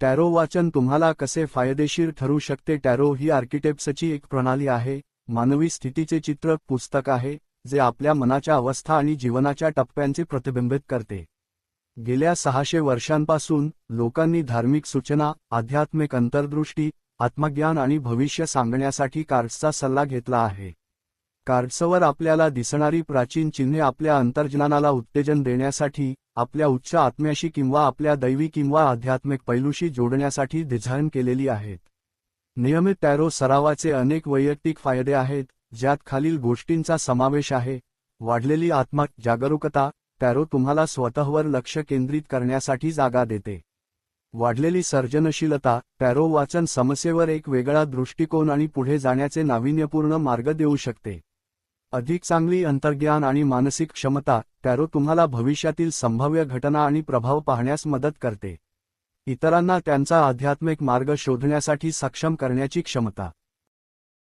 Tarot वाचन तुम्हाला कसे फायदेशीर ठरू शकते? टॅरो ही आर्किटेक्ट्सची एक प्रणाली आहे. मानवी स्थितीचे चित्र पुस्तक आहे जे आपल्या मनाच्या अवस्था आणि जीवनाच्या टप्प्यांचे प्रतिबिंबित करते. गेल्या सहाशे वर्षांपासून लोकांनी धार्मिक सूचना आध्यात्मिक अंतर्दृष्टी आत्मज्ञान आणि भविष्य सांगण्यासाठी कार्ड्सचा सल्ला घेतला आहे. कार्ड्सवर आपल्याला दिसणारी प्राचीन चिन्हे आपल्या अंतर्ज्ञानाला उत्तेजन देण्यासाठी आपल्या उच्च आत्म्याशी किंवा आपल्या दैवी किंवा आध्यात्मिक पैलूशी जोडण्यासाठी डिझाईन केलेली आहेत. नियमित टॅरो सरावाचे अनेक वैयक्तिक फायदे आहेत ज्यात खालील गोष्टींचा समावेश आहे. वाढलेली आत्मा जागरूकता टॅरो तुम्हाला स्वतःवर लक्ष केंद्रित करण्यासाठी जागा देते. वाढलेली सर्जनशीलता टॅरो वाचन समस्येवर एक वेगळा दृष्टिकोन आणि पुढे जाण्याचे नाविन्यपूर्ण मार्ग देऊ शकते. अधिक चांगली अंतर्ज्ञान आणि मानसिक क्षमता टॅरो तुम्हाला भविष्यातील संभाव्य घटना आणि प्रभाव पाहण्यास मदत करते. इतरांना त्यांचा आध्यात्मिक मार्ग शोधण्यासाठी सक्षम करण्याची क्षमता.